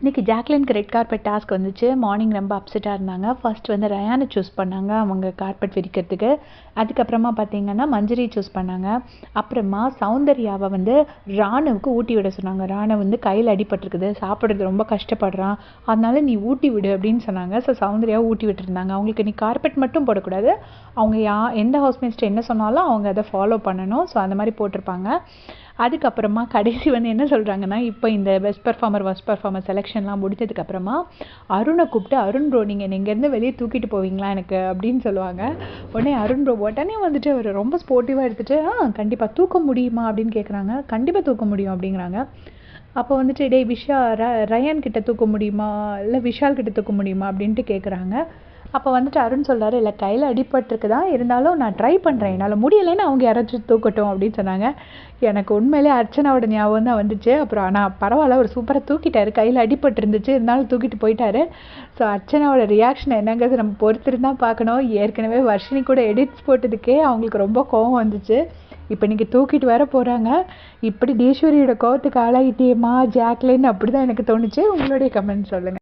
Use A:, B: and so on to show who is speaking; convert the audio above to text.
A: இன்றைக்கி ஜாக்லினுக்கு red carpet task வந்துச்சு. மார்னிங் ரொம்ப அப்செட்டாக இருந்தாங்க. ஃபர்ஸ்ட் வந்து ரயானை சூஸ் பண்ணாங்க அவங்க கார்பெட் விரிக்கிறதுக்கு அதுக்கப்புறமா பார்த்தீங்கன்னா மஞ்சரி சூஸ் பண்ணாங்க. அப்புறமா சௌந்தர்யாவை வந்து ராணுவுக்கு ஊட்டி விட சொன்னாங்க. ராணு வந்து கையில் அடிபட்டிருக்குது. சாப்பிட்றது ரொம்ப கஷ்டப்படுறான். அதனால நீ ஊட்டி விடு அப்படின்னு சொன்னாங்க. ஸோ சௌந்தர்யாவை ஊட்டி விட்டுருந்தாங்க. அவங்களுக்கு நீ கார்பெட் மட்டும் போடக்கூடாது. அவங்க யா எந்த ஹவுஸ் என்ன சொன்னாலும் அவங்க அதை ஃபாலோ பண்ணணும். ஸோ அந்த மாதிரி போட்டிருப்பாங்க. அதுக்கப்புறமா கடைசி வந்து என்ன சொல்கிறாங்கன்னா இப்போ இந்த பெஸ்ட் பர்ஃபார்மர் ஒஸ்ட் பர்ஃபார்மர் செலெக்ஷன்லாம் முடிச்சதுக்கப்புறமா அருணை கூப்பிட்டு அருண் ப்ரோ நீங்கள் என்னை இங்கேருந்து வெளியே தூக்கிட்டு போவீங்களா எனக்கு? அப்படின்னு சொல்லுவாங்க. உடனே அருண் ப்ரோ உடனே வந்துட்டு அவர் ரொம்ப ஸ்போர்ட்டிவாக எடுத்துகிட்டு ஆ கண்டிப்பாக தூக்க முடியுமா? அப்படின்னு கேட்குறாங்க கண்டிப்பாக தூக்க முடியும் அப்படிங்கிறாங்க. அப்போ வந்துட்டு டேய் விஷா ர ரயான் கிட்ட தூக்க முடியுமா? இல்லை விஷால் கிட்ட தூக்க முடியுமா? அப்படின்ட்டு கேட்குறாங்க அப்போ வந்துட்டு அருண் சொல்கிறாரு இல்லை கையில் அடிபட்டிருக்கு தான் இருந்தாலும் நான் ட்ரை பண்ணுறேன் என்னால் முடியலைன்னு அவங்க யாராச்சும் தூக்கட்டும் அப்படின்னு சொன்னாங்க. எனக்கு உண்மையிலே அர்ச்சனாவோட ஞாபகம் தான் வந்துச்சு. அப்புறம் ஆனால் பரவாயில்ல ஒரு சூப்பராக தூக்கிட்டாரு. கையில் அடிபட்டு இருந்துச்சு இருந்தாலும் தூக்கிட்டு போயிட்டாரு. ஸோ அர்ச்சனாவோட ரியாக்ஷன் என்னங்கிறது நம்ம பொறுத்திருந்தான் பார்க்கணும். ஏற்கனவே வர்ஷினி கூட எடிட்ஸ் போட்டதுக்கே அவங்களுக்கு ரொம்ப கோவம் வந்துச்சு. இப்போ நீங்கள் தூக்கிட்டு வர போகிறாங்க இப்படி டீஸ்வரியோட கோவத்துக்கு ஆளாகிட்டேம்மா ஜாக்லின்? அப்படி தான் எனக்கு தோணுச்சு. உங்களுடைய கமெண்ட் சொல்லுங்கள்